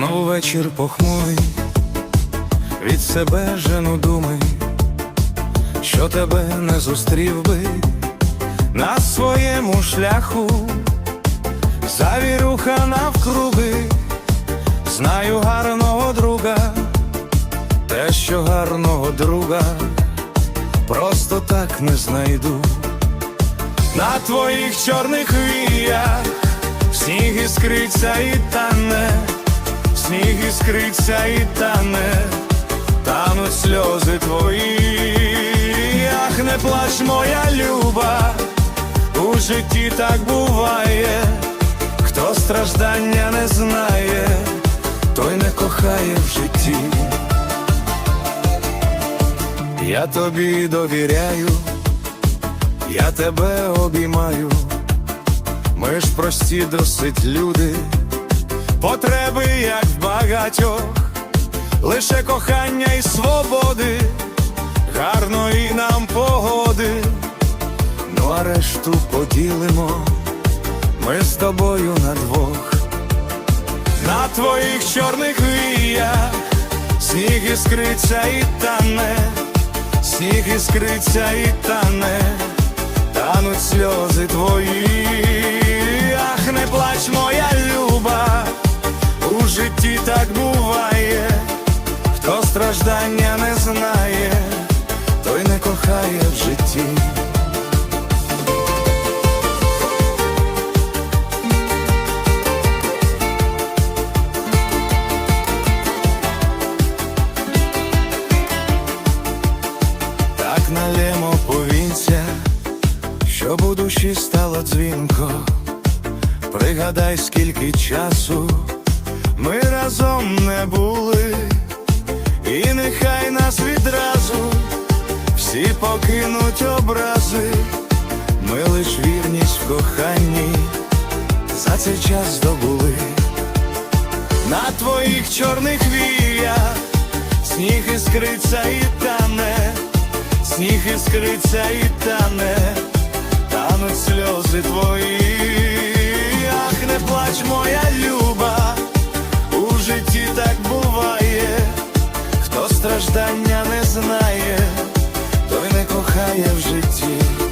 вечір похмурий, від себе жену думи, що тебе не зустрів би. На своєму шляху, завірюха навкруги, знаю гарного друга, те, що гарного друга. Просто так не знайду. На твоїх чорних віях сніг іскриться і тане, сніг іскриться і тане, тануть сльози твої, ах, не плач, моя люба, у житті так буває, хто страждання не знає, той не кохає в житті. Я тобі довіряю, я тебе обіймаю. Ми ж прості досить люди, потреби, як в багатьох, лише кохання і свободи, гарної нам погоди, ну а решту поділимо ми з тобою на двох. На твоїх чорних віях сніг іскриться і тане, сніг іскриться і тане. Тануть сльози твої, ах, не плач, моя житті так буває, хто страждання не знає, той не кохає в житті. Так налємо повінця, щоб у душі стало дзвінко, пригадай, скільки часу разом не були, і нехай нас відразу всі покинуть образи, ми лиш вірність в коханні за цей час здобули. На твоїх чорних віях сніг іскриться і тане, сніг іскриться і тане, тануть сльози твої, хто страждання не знає, той не кохає в житті.